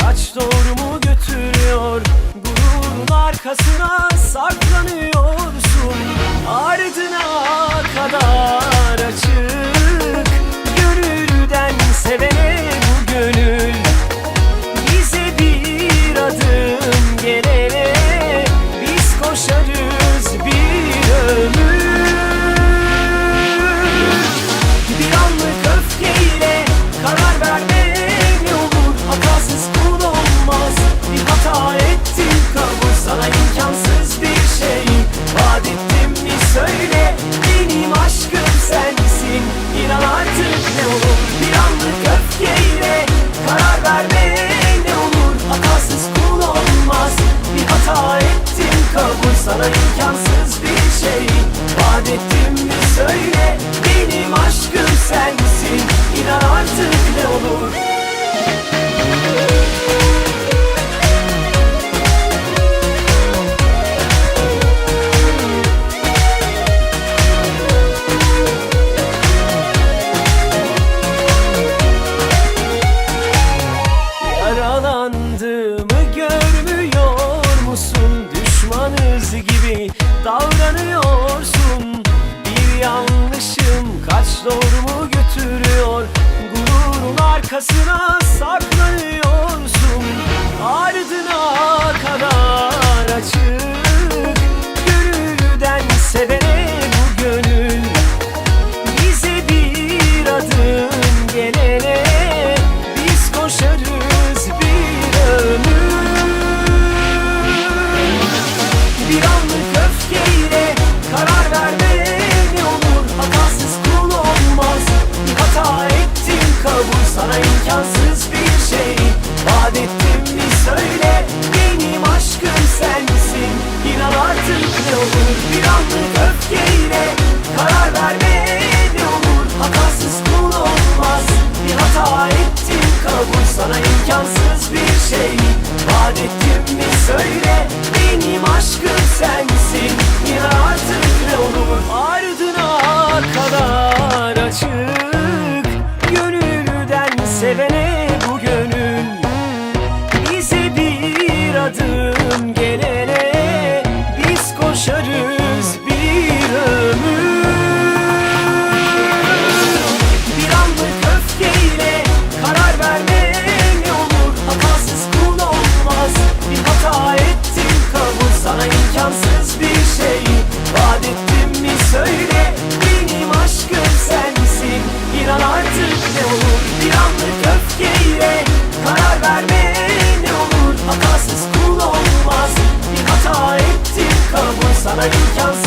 kaç doğrumu götürüyor? Gururun arkasına saklanıyorsun. Ardına böyle olur. Yaralandığımı görmüyor musun? Düşmanız gibi davranıyorsun. Bir yanlışım kaç doğru mu götürür? Arkasına saklanıyorsun Ardına kadar açık Gönülden sevene bu gönül. Bize bir adım gelene Biz koşarız bir ömür. Bir anlık öfkeyle karar verme ne olur. Hatasız kul olmaz. Bir hata kabul sana ne olur Bir anlık öfkeyle karar verme ne kul olmaz. Bir hata ettim kabul Sana imkansız bir şey. Vaat ettim mi söyle Benim aşkım sensin. Ne olur? Ardına kadar açık gönülden sevene bu gönül. Bize bir adım gelene Kavuşarız Somebody come